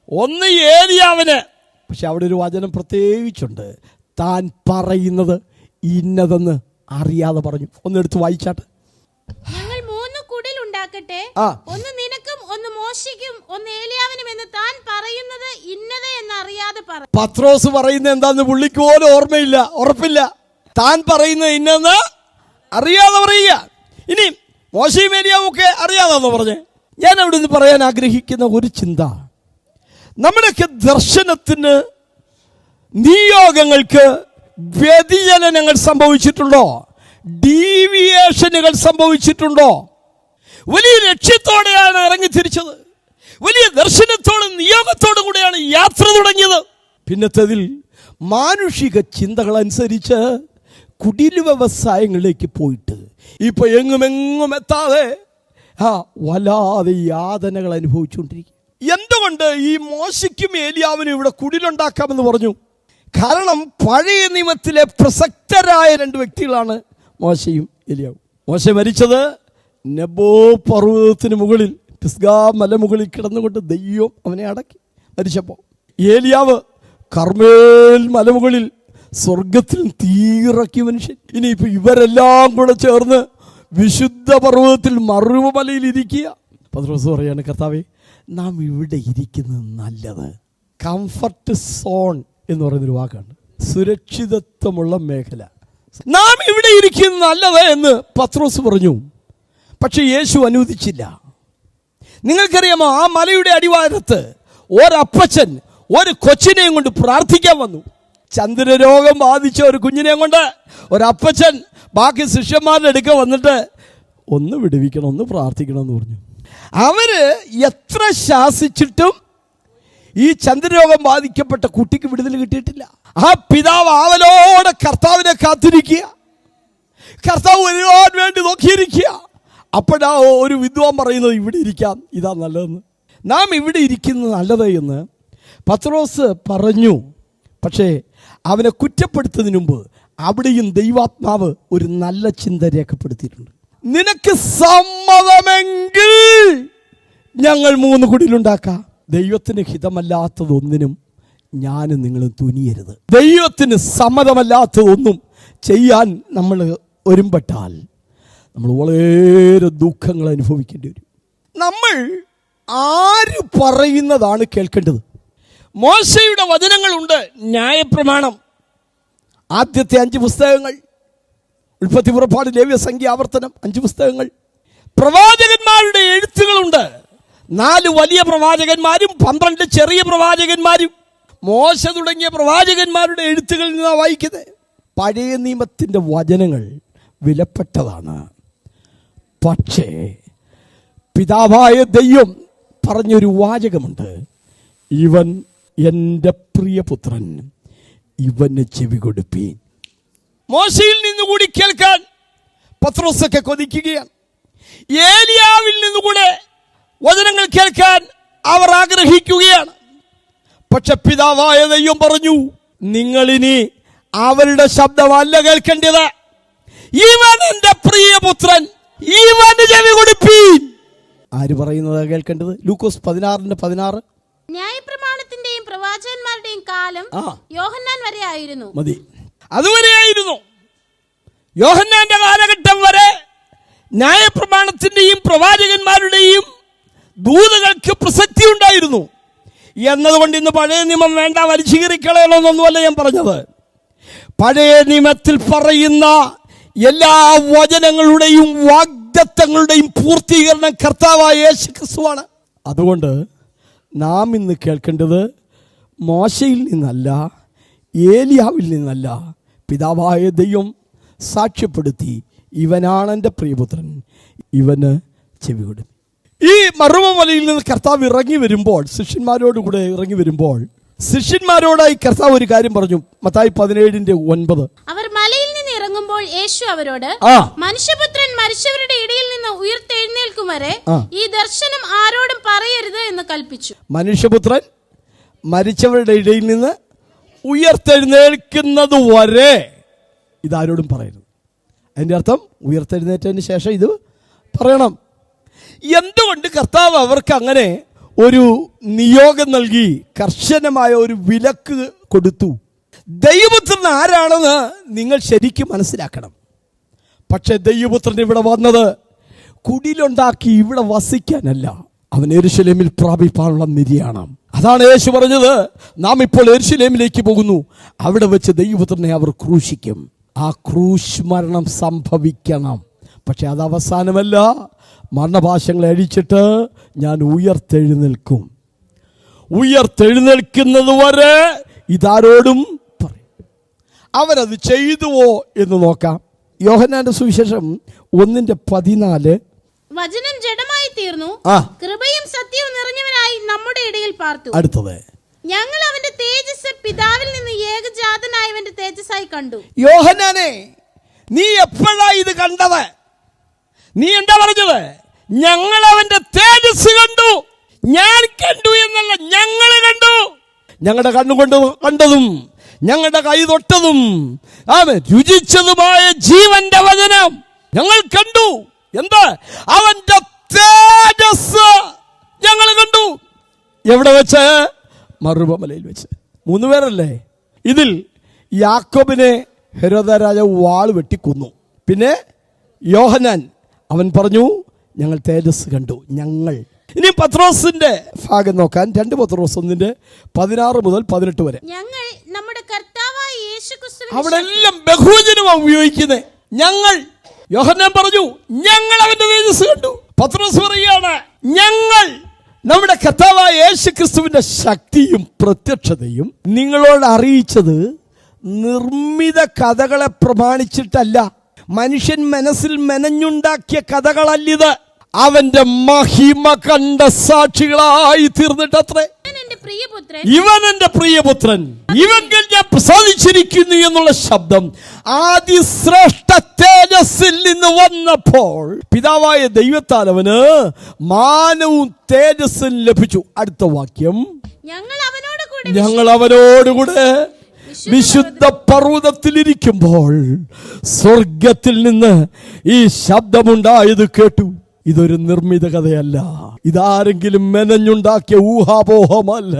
ഒന്ന് ഏരിയാവിന് പക്ഷെ അവിടെ ഒരു വചനം പ്രത്യേകിച്ചുണ്ട്. താൻ പറയുന്നത് ഇന്നതെന്ന് അറിയാതെ പറഞ്ഞു. ഒന്നെടുത്ത് വായിച്ചാട്ടെ. ഉണ്ടാക്കട്ടെ? ഒന്ന് നിനക്കും ഒന്ന് മോശിക്കും ഒന്ന് ഏലിയാവിനും എന്ന് താൻ പറയുന്നത് ഇന്നത് എന്ന് അറിയാതെ പറയും പത്രോസ് പറയുന്നത് എന്താന്ന് പുള്ളിക്ക് പോലും ഓർമ്മയില്ല ഉറപ്പില്ല. താൻ പറയുന്ന ഇന്നെന്ന് അറിയാതെ പറയുക. ഇനി മോശയും ഏലിയാവും ഒക്കെ അറിയാതാന്ന് പറഞ്ഞ് ഞാൻ അവിടെ നിന്ന് പറയാൻ ആഗ്രഹിക്കുന്ന ഒരു ചിന്ത. നമ്മുടെയൊക്കെ ദർശനത്തിന് നിയോഗങ്ങൾക്ക് വ്യതിചലനങ്ങൾ സംഭവിച്ചിട്ടുണ്ടോ? ഡീവിയേഷനുകൾ സംഭവിച്ചിട്ടുണ്ടോ? വലിയ ലക്ഷ്യത്തോടെയാണ് ഇറങ്ങി തിരിച്ചത്. വലിയ ദർശനത്തോടും നിയോഗത്തോടും കൂടെയാണ് യാത്ര തുടങ്ങിയത്. പിന്നത്തതിൽ മാനുഷിക ചിന്തകൾ അനുസരിച്ച് കുടിൽ വ്യവസായങ്ങളിലേക്ക് പോയിട്ട് ഇപ്പൊ എങ്ങുമെങ്ങും എത്താതെ ആ വല്ലാതെ യാതനകൾ അനുഭവിച്ചുകൊണ്ടിരിക്കും. എന്തുകൊണ്ട് ഈ മോശിക്കും ഏലിയാവിനും ഇവിടെ കുടിലുണ്ടാക്കാമെന്ന് പറഞ്ഞു? കാരണം പഴയ നിയമത്തിലെ പ്രസക്തരായ രണ്ട് വ്യക്തികളാണ് മോശയും ഏലിയാവും മോശ മരിച്ചത് നെബോ പർവതത്തിന് മുകളിൽ പിസ്ഗാ മലമുകളിൽ കിടന്നുകൊണ്ട് ദൈവം അവനെ അടക്കി മരിച്ചപ്പോൾ ഏലിയാവ് കർമ്മേൽ മലമുകളിൽ സ്വർഗത്തിൽ തീറക്കിയ മനുഷ്യൻ. ഇനിയിപ്പോൾ ഇവരെല്ലാം കൂടെ ചേർന്ന് വിശുദ്ധ പർവതത്തിൽ മറുമലയിൽ ഇരിക്കുക. പത്രോസ് പറയാണ് കർത്താവേ നാം ഇവിടെ ഇരിക്കുന്നത് നല്ലത്. കംഫർട്ട് സോൺ എന്ന് പറയുന്നൊരു വാക്കാണ്. സുരക്ഷിതത്വമുള്ള മേഖല. നാം ഇവിടെ ഇരിക്കുന്നത് നല്ലത് എന്ന് പത്രോസ് പറഞ്ഞു. പക്ഷെ യേശു അനുവദിച്ചില്ല. നിങ്ങൾക്കറിയാമോ ആ മലയുടെ അടിവാരത്ത് ഒരപ്പച്ചൻ ഒരു കൊച്ചിനെയും കൊണ്ട് പ്രാർത്ഥിക്കാൻ വന്നു. ചന്ദ്രരോഗം ബാധിച്ച ഒരു കുഞ്ഞിനെയും കൊണ്ട് ഒരപ്പച്ചൻ ബാക്കി ശിഷ്യന്മാരുടെ അടുക്ക വന്നിട്ട് ഒന്ന് വിടുവിക്കണം ഒന്ന് പ്രാർത്ഥിക്കണം എന്ന് പറഞ്ഞു. അവർ എത്ര ശാസിച്ചിട്ടും ഈ ചന്ദ്രരോഗം ബാധിക്കപ്പെട്ട കുട്ടിക്ക് വിടുതൽ കിട്ടിയിട്ടില്ല. ആ പിതാവ് ആവലോടെ കർത്താവിനെ കാത്തിരിക്കുക. കർത്താവ് ഒരുപാട് വേണ്ടി നോക്കിയിരിക്കുക. അപ്പോഴാ ഒരു വിദ്വാൻ പറയുന്നത് ഇവിടെ ഇരിക്കാം ഇതാ നല്ലതെന്ന്. നാം ഇവിടെ ഇരിക്കുന്നത് നല്ലത് എന്ന് പത്രോസ് പറഞ്ഞു. പക്ഷേ അവനെ കുറ്റപ്പെടുത്തുന്നതിന് മുമ്പ് അവിടെയും ദൈവാത്മാവ് ഒരു നല്ല ചിന്ത രേഖപ്പെടുത്തിയിട്ടുണ്ട്. നിനക്ക് സമ്മതമെങ്കിൽ ഞങ്ങൾ മൂന്ന് കുടിലുണ്ടാക്കാം ദൈവത്തിന് ഹിതമല്ലാത്തതൊന്നിനും ഞാനും നിങ്ങളും തുനിയരുത്. ദൈവത്തിന് സമ്മതമല്ലാത്തതൊന്നും ചെയ്യാൻ നമ്മൾ ഒരുമ്പെട്ടാൽ നമ്മൾ വളരെ ദുഃഖങ്ങൾ അനുഭവിക്കേണ്ടി വരും. നമ്മൾ ആര് പറയുന്നതാണ് കേൾക്കേണ്ടത്? മോശയുടെ വചനങ്ങളുണ്ട് ന്യായപ്രമാണം. ആദ്യത്തെ അഞ്ച് പുസ്തകങ്ങൾ ഉൽപ്പത്തി പുറപ്പാട് ലേവ്യ സംഖ്യ ആവർത്തനം അഞ്ച് പുസ്തകങ്ങൾ. പ്രവാചകന്മാരുടെ എഴുത്തുകളുണ്ട്. നാല് വലിയ പ്രവാചകന്മാരും പന്ത്രണ്ട് ചെറിയ പ്രവാചകന്മാരും. മോശ തുടങ്ങിയ പ്രവാചകന്മാരുടെ എഴുത്തുകളിൽ നിന്നാണ് വായിക്കുന്നത്. പഴയ നിയമത്തിന്റെ വചനങ്ങൾ വിലപ്പെട്ടതാണ്. പക്ഷേ പിതാവായ ദൈവം പറഞ്ഞൊരു വാചകമുണ്ട്. ഇവൻ എന്റെ പ്രിയപുത്രൻ ഇവന് ചെവി കൊടുപ്പീൻ. മോശയിൽ നിന്നുകൂടി കേൾക്കാൻ പത്രോസൊക്കെ കൊതിക്കുകയാണ്. ഏലിയാവിൽ നിന്നുകൂടെ വചനങ്ങൾ കേൾക്കാൻ അവർ ആഗ്രഹിക്കുകയാണ്. പക്ഷെ പിതാവായ ദൈവം പറഞ്ഞു നിങ്ങളിനി അവരുടെ ശബ്ദമല്ല കേൾക്കേണ്ടത്. ഇവൻ എന്റെ പ്രിയപുത്രൻ ഇവന് ചെവി കൊടുപ്പീൻ. ആര് പറയുന്നത് കേൾക്കേണ്ടത്? ലൂക്കോസ് പതിനാറിന്റെ പതിനാറ്. ന്യായപ്രമാണത്തിന്റെയും പ്രവാചകന്മാരുടെയും കാലം യോഹന്നാൻ വരെ ആയിരുന്നു. മതി. അതുവരെയായിരുന്നു യോഹന്നാന്റെ കാലഘട്ടം വരെ ന്യായപ്രമാണത്തിന്റെയും പ്രവാചകന്മാരുടെയും ദൂതകൾക്ക് പ്രസക്തി ഉണ്ടായിരുന്നു. എന്നതുകൊണ്ട് ഇന്ന് പഴയ നിയമം വേണ്ട വലിച്ചീറിക്കളയണമെന്നൊന്നുമല്ല ഞാൻ പറഞ്ഞത്. പഴയ നിയമത്തിൽ പറയുന്ന എല്ലാ വചനങ്ങളുടെയും വാഗ്ദത്തങ്ങളുടെയും പൂർത്തീകരണം കർത്താവായ യേശു ക്രിസ്തുവാണ് അതുകൊണ്ട് നാം ഇന്ന് കേൾക്കേണ്ടത് മോശയിൽ നിന്നല്ല ഏലിയാവിൽ നിന്നല്ല. പിതാവായ ദൈവം സാക്ഷ്യപ്പെടുത്തി ഇവനാണ് എന്റെ പ്രിയപുത്രൻ. ഇവന് ചെവി കൊടുക്കും ഈ മറുമലയിൽ നിന്ന് കർത്താവ് ഇറങ്ങി വരുമ്പോൾ ശിഷ്യന്മാരോടുകൂടെ ഇറങ്ങി വരുമ്പോൾ ശിഷ്യന്മാരോടായി കർത്താവ് ഒരു കാര്യം പറഞ്ഞു. മത്തായി പതിനേഴിന്റെ ഒൻപത്. അവർ മലയിൽ നിന്ന് ഇറങ്ങുമ്പോൾ യേശു അവരോട് മനുഷ്യപുത്രൻ മരിച്ചവരുടെ ഇടയിൽ നിന്ന് ഉയർത്തെഴുന്നേൽക്കും വരെ ഈ ദർശനം ആരോടും പറയരുത് എന്ന് കൽപ്പിച്ചു. മനുഷ്യപുത്രൻ മരിച്ചവരുടെ ഇടയിൽ നിന്ന് ഉയർത്തെഴുന്നേൽക്കുന്നത് വരെ ഇതാരോടും പറയരുത്. അതിന്റെ അർത്ഥം ഉയർത്തെഴുന്നേറ്റതിന് ശേഷം ഇത് പറയണം. എന്തുകൊണ്ട് കർത്താവ് അവർക്ക് അങ്ങനെ ഒരു നിയോഗം നൽകി കർശനമായ ഒരു വിലക്ക് കൊടുത്തു? ദൈവപുത്രൻ ആരാണെന്ന് നിങ്ങൾ ശരിക്കും മനസ്സിലാക്കണം. പക്ഷെ ദൈവപുത്രൻ ഇവിടെ വന്നത് കുടിലുണ്ടാക്കി ഇവിടെ വസിക്കാനല്ല. അവൻ എരുശലേമിൽ പ്രാപിപ്പാനുള്ള നിര്യാണം അതാണ് യേശു പറഞ്ഞത് നാം ഇപ്പോൾ എരുശലേമിലേക്ക് പോകുന്നു. അവിടെ വെച്ച് ദൈവപുത്രനെ അവർ ക്രൂശിക്കും. ആ ക്രൂശ് മരണം സംഭവിക്കണം. പക്ഷെ അത് അവസാനമല്ല. മരണഭാഷങ്ങളെ അഴിച്ചിട്ട് ഞാൻ ഉയർത്തെഴുന്നേൽക്കും. ഉയർത്തെഴുന്നേൽക്കുന്നത് വരെ ഇതാരോടും അവരത് ചെയ്തുവോ എന്ന് നോക്കാം. യോഹനാന്റെ സുവിശേഷം ഒന്നിന്റെ പതിനാല്. വചനം ജഡമായി തീർന്നു. കൃപയും സത്യവും നിറഞ്ഞവനായി നമ്മുടെ ഇടയിൽ പാർത്തു. അടുത്തത്. ഞങ്ങൾ അവന്റെ തേജസ് പിതാവിൽ നിന്ന് ഏകജാതനായവന്റെ തേജസ്സായി കണ്ടു. യോഹനാനെ നീ എപ്പോഴാ ഇത് കണ്ടത്? നീ എന്താ പറഞ്ഞത്? ഞങ്ങൾ അവന്റെ തേജസ് കണ്ടു. ഞാൻ കണ്ടു എന്നല്ല ഞങ്ങൾ കണ്ടു. ഞങ്ങളുടെ കണ്ണുകൊണ്ട് കണ്ടതും ഞങ്ങളുടെ കൈ തൊട്ടതും അവൻ രുചിച്ചതുമായ ജീവന്റെ വചനം ഞങ്ങൾ കണ്ടു. എന്താ? അവന്റെ തേജസ് ഞങ്ങൾ കണ്ടു. എവിടെ വെച്ച്? മറുപമലയിൽ വെച്ച്. മൂന്ന് പേരല്ലേ? ഇതിൽ യാക്കോബിനെ ഹെരോദ രാജാവ് വാൾ വെട്ടിക്കൊന്നു. പിന്നെ യോഹനാൻ അവൻ പറഞ്ഞു ഞങ്ങൾ തേജസ് കണ്ടു ഞങ്ങൾ ഇനി പത്രോസിന്റെ ഭാഗം നോക്കാൻ രണ്ട് പത്രോസ് ഒന്നിന്റെ പതിനാറ് മുതൽ പതിനെട്ട് വരെ. ഞങ്ങൾ നമ്മുടെ കർത്താവായ അവിടെ എല്ലാം ബഹുജനമാണ് ഉപയോഗിക്കുന്നത് ഞങ്ങൾ യോഹന്നാൻ പറഞ്ഞു ഞങ്ങൾ അവന്റെ തേജസ് കണ്ടു. പത്രോസ് പറയുകയാണ് ഞങ്ങൾ നമ്മുടെ കർത്താവായ യേശു ക്രിസ്തുവിന്റെ ശക്തിയും പ്രത്യക്ഷതയും നിങ്ങളോട് അറിയിച്ചത് നിർമ്മിത കഥകളെ പ്രമാണിച്ചിട്ടല്ല. മനുഷ്യൻ മനസ്സിൽ മെനഞ്ഞുണ്ടാക്കിയ കഥകളല്ലിത്. അവന്റെ മഹിമ കണ്ട സാക്ഷികളായി തീർന്നിട്ടത്രേ. ഇവൻ എന്റെ പ്രിയപുത്രൻ. ഇവങ്കിൽ ഞാൻ പ്രസാദിച്ചിരിക്കുന്നു എന്നുള്ള ശബ്ദം ആദിശ്രേഷ്ഠ തേജസ്സിൽ നിന്ന് വന്നപ്പോൾ പിതാവായ ദൈവത്താൽ അവന് മാനവും തേജസ്സും ലഭിച്ചു. അടുത്ത വാക്യം. ഞങ്ങൾ അവനോടുകൂടെ വിശുദ്ധ പർവതത്തിലിരിക്കുമ്പോൾ സ്വർഗത്തിൽ നിന്ന് ഈ ശബ്ദമുണ്ടായത് കേട്ടു. ഇതൊരു നിർമ്മിത കഥയല്ല. ഇതാരെങ്കിലും മെനഞ്ഞുണ്ടാക്കിയ ഊഹാപോഹമല്ല.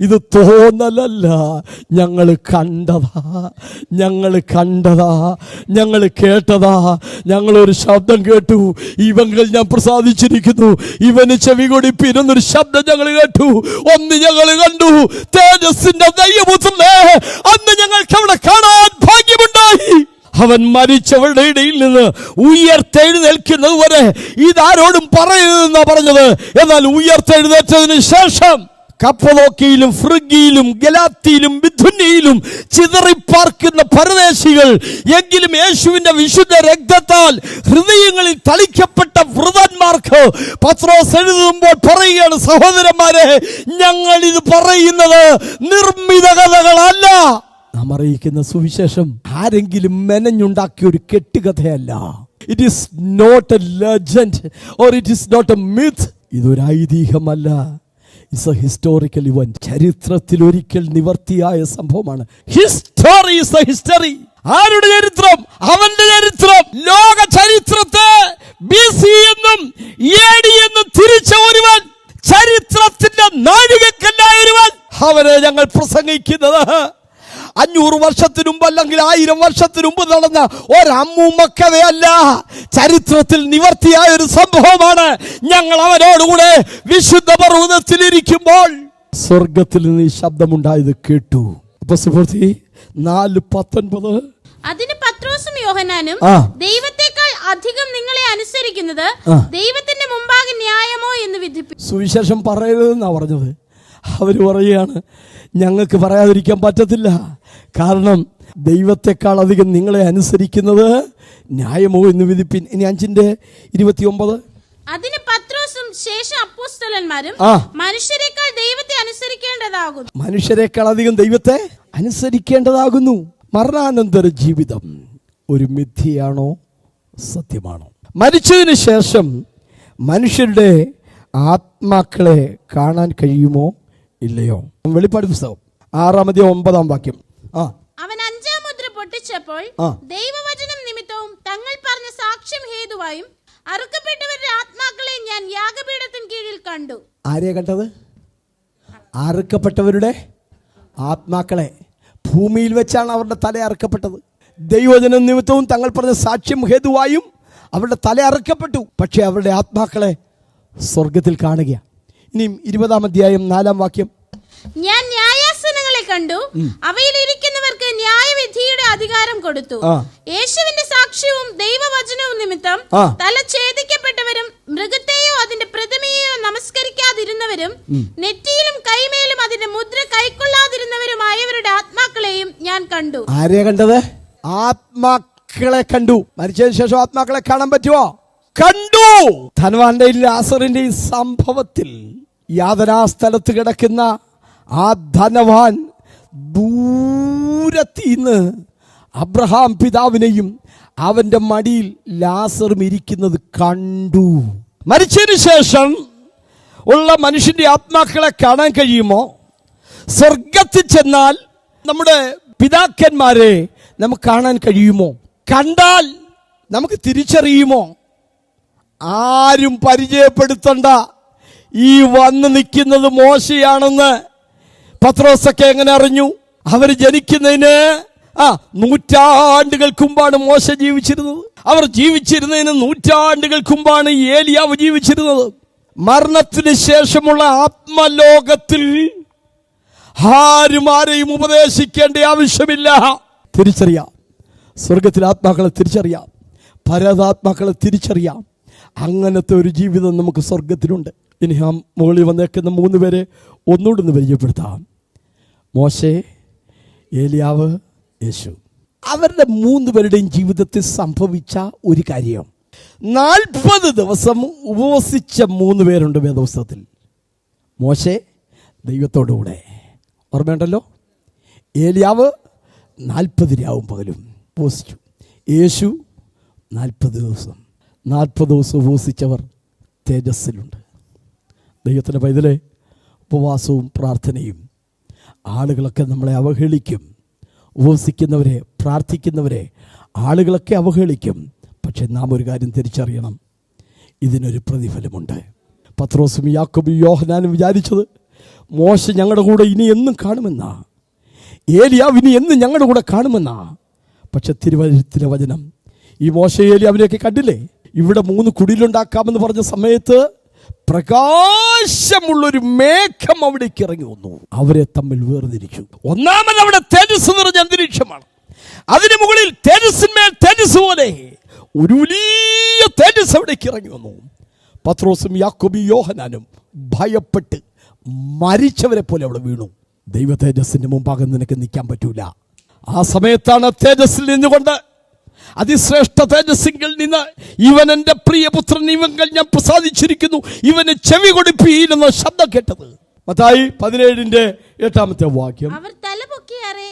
ഇത് തോന്നലല്ല. ഞങ്ങൾ കണ്ടതാ. ഞങ്ങൾ കണ്ടതാ. ഞങ്ങൾ കേട്ടതാ. ഞങ്ങളൊരു ശബ്ദം കേട്ടു. ഇവങ്ങൾ ഞാൻ പ്രസാദിച്ചിരിക്കുന്നു. ഇവന് ചെവി പിരുന്നൊരു ശബ്ദം ഞങ്ങൾ കേട്ടു. ഒന്ന് ഞങ്ങൾ കണ്ടു. തേജസ്സിന്റെ ദൈവപുത്രനെ അന്ന് ഞങ്ങൾക്ക് അവിടെ കാണാൻ ഭാഗ്യമുണ്ടായി. അവൻ മരിച്ചവരുടെ ഇടയിൽ നിന്ന് ഉയർത്തെഴുന്നേൽക്കുന്നത് വരെ ഇതാരോടും പറയരുതെന്നാ പറഞ്ഞത്. എന്നാൽ ഉയർത്തെഴുന്നേറ്റതിന് ശേഷം കപ്പലോക്കിയിലും ഫ്രിഗിയിലും ഗലാത്തിയിലും ബിഥുനിയിലും ചിതറിപ്പാർക്കുന്ന പരദേശികൾ എങ്കിലും യേശുവിന്റെ വിശുദ്ധ രക്തത്താൽ ഹൃദയങ്ങളിൽ തളിക്കപ്പെട്ട വൃതന്മാർക്ക് പത്രോസ് എഴുതുമ്പോൾ പറയുകയാണ് സഹോദരന്മാരെ ഞങ്ങൾ ഇത് പറയുന്നത് നിർമ്മിത കഥകളല്ല. നാം അറിയിക്കുന്ന സുവിശേഷം ആരെങ്കിലും മെനഞ്ഞുണ്ടാക്കിയ ഒരു കെട്ടുകഥയല്ല. It is not a legend or it is not a myth ഇതൊരു ഐതിഹ്യമല്ല. ഇറ്റ്സ് എ ഹിസ്റ്റോറിക്കൽ ഇവന്റ് ചരിത്രത്തിൽ ഒരിക്കൽ നിവർത്തിയായ സംഭവമാണ്. ഹിസ്റ്ററി ഇസ് എ ഹിസ്റ്ററി ആരുടെ ചരിത്രം? അവന്റെ ചരിത്രം. ലോക ചരിത്രത്തെ ബി സി എന്നും എ ഡി എന്നും തിരിച്ച ഒരുവൻ ചരിത്രത്തിന്റെ നാഴികക്കല്ലായ ഒരുവൻ. അവരെ ഞങ്ങൾ പ്രസംഗിക്കുന്നത്. അഞ്ഞൂറ് വർഷത്തിനു മുമ്പ് അല്ലെങ്കിൽ ആയിരം വർഷത്തിനു മുമ്പ് നടന്ന ഒരമ്മൂമ്മക്കഥയല്ല. ചരിത്രത്തിൽ നിവർത്തിയായ ഒരു സംഭവമാണ്. ഞങ്ങൾ അവനോടുകൂടെ വിശുദ്ധ പർവതത്തിലിരിക്കുമ്പോൾ സ്വർഗത്തിൽ നിന്ന് ഈ ശബ്ദമുണ്ടായത് കേട്ടു. അപ്പൊ സുഹൃത്തി നാല് പത്തൊൻപത്. അതിന് പത്രോസും യോഹനാനും ദൈവത്തെക്കാൾ അധികം നിങ്ങളെ അനുസരിക്കുന്നത് ദൈവത്തിന്റെ മുമ്പാകെ ന്യായമോ എന്ന് വിധിപ്പിച്ചു സുവിശേഷം പറയരുതെന്നാ പറഞ്ഞത്. അവർ പറയുകയാണ് ഞങ്ങൾക്ക് പറയാതിരിക്കാൻ പറ്റത്തില്ല. കാരണം ദൈവത്തെക്കാൾ അധികം നിങ്ങളെ അനുസരിക്കുന്നത് ന്യായമോ എന്ന് വിധിപ്പിൻ ഇനി അഞ്ചിന്റെ ഇരുപത്തിയൊമ്പത്. അതിന് പത്രോസും ശേഷം അപ്പോസ്തലന്മാരും മനുഷ്യരെക്കാൾ ദൈവത്തെ അനുസരിക്കേണ്ടതാകുന്നു. മനുഷ്യരെക്കാൾ അധികം ദൈവത്തെ അനുസരിക്കേണ്ടതാകുന്നു. മരണാനന്തര ജീവിതം ഒരു മിഥ്യയാണോ സത്യമാണോ? മരിച്ചതിന് ശേഷം മനുഷ്യരുടെ ആത്മാക്കളെ കാണാൻ കഴിയുമോ? ഇല്ലയോ? വെളിപ്പാട് പുസ്തകം. ആറാമതി ഒമ്പതാം വാക്യം. ആ. അവൻ അഞ്ചാം മുദ്ര പൊട്ടിച്ചപ്പോൾ ദൈവവചനം നിമിത്തവും തങ്ങൾ പറഞ്ഞ സാക്ഷ്യം ഹേതുവായും അറുക്കപ്പെട്ടവരുടെ ആത്മാക്കളെ ഞാൻ യാഗപീഠത്തിന് കീഴിൽ കണ്ടു. ആരെ കണ്ടത്? അറുക്കപ്പെട്ടവരുടെ ആത്മാക്കളെ. ഭൂമിയിൽ വെച്ചാണ് അവരുടെ തല അറുക്കപ്പെട്ടത്. ദൈവജന നിമിത്തവും തങ്ങൾ പറഞ്ഞ സാക്ഷ്യം ഹേതുവായും അവരുടെ തല അറുക്കപ്പെട്ടു. പക്ഷേ അവരുടെ ആത്മാക്കളെ സ്വർഗത്തിൽ കാണുക ഇനിയും ഇരുപതാം അധ്യായം നാലാം വാക്യം. ഞാൻ ന്യായാസനങ്ങളെ കണ്ടു. അവയിൽ ഇരിക്കുന്നവർക്ക് ന്യായവിധിയുടെ അധികാരം കൊടുത്തു. യേശുവിന്റെ സാക്ഷ്യവും ദൈവവചനവും നിമിത്തം തല ഛേദിക്കപ്പെട്ടവരും മൃഗത്തെയോ അതിന്റെ പ്രതിമയെയോ നമസ്കരിക്കാതിരുന്നവരും നെറ്റിയിലും കൈമേലും അതിന്റെ മുദ്ര കൈക്കൊള്ളാതിരുന്നവരുമായവരുടെ ആത്മാക്കളെയും ഞാൻ കണ്ടു. ആരെ കണ്ടത്? ആത്മാക്കളെ കണ്ടു. മരിച്ചതിന് ശേഷം ആത്മാക്കളെ കാണാൻ പറ്റുമോ? കണ്ടു. ധനവാന്റെയും ലാസറിന്റെയും സംഭവത്തിൽ യാതനാ സ്ഥലത്ത് കിടക്കുന്ന ആ ധനവാൻ ദൂരത്തിന്ന് അബ്രഹാം പിതാവിനെയും അവന്റെ മടിയിൽ ലാസറും ഇരിക്കുന്നത് കണ്ടു. മരിച്ചതിന് ശേഷം ഉള്ള മനുഷ്യന്റെ ആത്മാക്കളെ കാണാൻ കഴിയുമോ? സ്വർഗത്തിൽ ചെന്നാൽ നമ്മുടെ പിതാക്കന്മാരെ നമുക്ക് കാണാൻ കഴിയുമോ? കണ്ടാൽ നമുക്ക് തിരിച്ചറിയുമോ? ആരും പരിചയപ്പെടുത്തണ്ട ഈ വന്ന് നിൽക്കുന്നത് മോശയാണെന്ന് പത്രോസൊക്കെ എങ്ങനെ അറിഞ്ഞു? അവർ ജനിക്കുന്നതിന് ആ നൂറ്റാണ്ടുകൾക്ക് മുമ്പാണ് മോശ ജീവിച്ചിരുന്നത്. അവർ ജീവിച്ചിരുന്നതിന് നൂറ്റാണ്ടുകൾക്ക് മുമ്പാണ് ഏലിയാവ് ജീവിച്ചിരുന്നത്. മരണത്തിന് ശേഷമുള്ള ആത്മലോകത്തിൽ ആരും ആരെയും ഉപദേശിക്കേണ്ട ആവശ്യമില്ല. തിരിച്ചറിയാം. സ്വർഗത്തിലെ ആത്മാക്കളെ തിരിച്ചറിയാം. പരതാത്മാക്കളെ തിരിച്ചറിയാം. അങ്ങനത്തെ ഒരു ജീവിതം നമുക്ക് സ്വർഗത്തിലുണ്ട്. ഇനി ആ മുകളിൽ വന്നേക്കുന്ന മൂന്ന് പേരെ ഒന്നുകൂടെ ഒന്ന് പരിചയപ്പെടുത്താം. മോശെ ഏലിയാവ് യേശു. അവരുടെ മൂന്ന് പേരുടെയും ജീവിതത്തിൽ സംഭവിച്ച ഒരു കാര്യം. നാൽപ്പത് ദിവസം ഉപവസിച്ച മൂന്ന് പേരുണ്ട് വേദപുസ്തകത്തിൽ. മോശെ ദൈവത്തോടുകൂടെ. ഓർമ്മയുണ്ടല്ലോ? ഏലിയാവ് നാൽപ്പത് രാവും പകലും ഉപവസിച്ചു. യേശു നാൽപ്പത് ദിവസം. നാൽപ്പത് ദിവസം ഉപവസിച്ചവർ തേജസ്സിലുണ്ട്. ദൈവത്തിന്റെ പൈതലെ ഉപവാസവും പ്രാർത്ഥനയും ആളുകളൊക്കെ നമ്മളെ അവഹേളിക്കും. ഉപവസിക്കുന്നവരെ പ്രാർത്ഥിക്കുന്നവരെ ആളുകളൊക്കെ അവഹേളിക്കും. പക്ഷെ നാം ഒരു കാര്യം തിരിച്ചറിയണം. ഇതിനൊരു പ്രതിഫലമുണ്ട്. പത്രോസും യാക്കോബും യോഹനാനും വിചാരിച്ചത് മോശ ഞങ്ങളുടെ കൂടെ ഇനി എന്നും കാണുമെന്നാ? ഏലിയാവ് ഇനി എന്നും ഞങ്ങളുടെ കൂടെ കാണുമെന്നാ? പക്ഷെ തിരുവചനത്തിലെ വചനം ഈ മോശ ഏലിയാവിനെയൊക്കെ കണ്ടില്ലേ? ഇവിടെ മൂന്ന് കുടിലുണ്ടാക്കാമെന്ന് പറഞ്ഞ സമയത്ത് പ്രകാശമുള്ളൊരു മേഘം അവിടേക്ക് ഇറങ്ങി വന്നു. അവരെ തമ്മിൽ വേർതിരിച്ചു. ഒന്നാമത് അവിടെ തേജസ് നിറഞ്ഞ അന്തരീക്ഷമാണ്. അതിനു മുകളിൽ തേജസ്സിന്മേൽ തേജസ് പോലെ ഒരു വലിയ തേജസ് അവിടേക്ക് ഇറങ്ങി വന്നു. പത്രോസും യാക്കോബി യോഹനാനും ഭയപ്പെട്ട് മരിച്ചവരെ പോലെ അവിടെ വീണു. ദൈവ തേജസ്സിന്റെ മുമ്പാകെ നിനക്ക് നിൽക്കാൻ പറ്റൂല. ആ സമയത്താണ് തേജസ്സിൽ നിന്നുകൊണ്ട് അതിശ്രേഷ്ഠ തേജസ്സിങ്കിൽ നിന്ന് ഇവൻ എന്റെ പ്രിയപുത്രൻ ഇവങ്കൽ ഞാൻ പ്രസാദിച്ചിരിക്കുന്നു. ഇവന് ചെവി കൊടുപ്പീലെന്ന ശബ്ദം കേട്ടത്. മത്തായി പതിനേഴിന്റെ എട്ടാമത്തെ വാക്യം. അവർ തലപൊക്കിയാറേ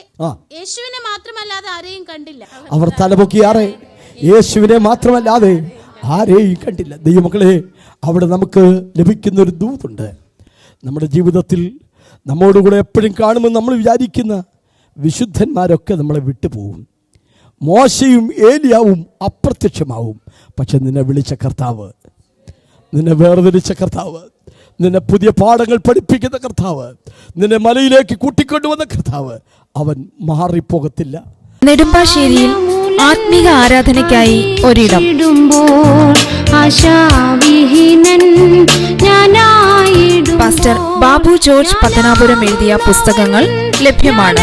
യേശുവിനെ മാത്രമല്ലാതെ ആരെയും കണ്ടില്ല. അവർ തലപൊക്കിയാറെ യേശുവിനെ മാത്രമല്ലാതെ ആരെയും കണ്ടില്ല. ദൈവമക്കളെ അവിടെ നമുക്ക് ലഭിക്കുന്ന ഒരു ദൂതുണ്ട്. നമ്മുടെ ജീവിതത്തിൽ നമ്മോടുകൂടെ എപ്പോഴും കാണുമെന്ന് നമ്മൾ വിചാരിക്കുന്ന വിശുദ്ധന്മാരൊക്കെ നമ്മളെ വിട്ടുപോകും. മോശയും ഏലിയാവും അപ്രത്യക്ഷമാവും. പക്ഷെ നിന്നെ വിളിച്ച കർത്താവ് നിന്നെ വേർതിരിച്ച കർത്താവ് നിന്നെ പുതിയ പാഠങ്ങൾ പഠിപ്പിക്കുന്ന കർത്താവ് നിന്നെ മലയിലേക്ക് കൂട്ടിക്കൊണ്ടുവന്ന കർത്താവ് അവൻ മാറിപ്പോകത്തില്ല. നെടുമ്പാശ്ശേരിയിൽ ആത്മീക ആരാധനയ്ക്കായി ഒരിടം. ഇടുമ്പോൾ ആശാവിഹീനൻ ഞാനായിടും പാസ്റ്റർ ബാബു ജോർജ് പത്തനാപുരം എഴുതിയ പുസ്തകങ്ങൾ ലഭ്യമാണ്.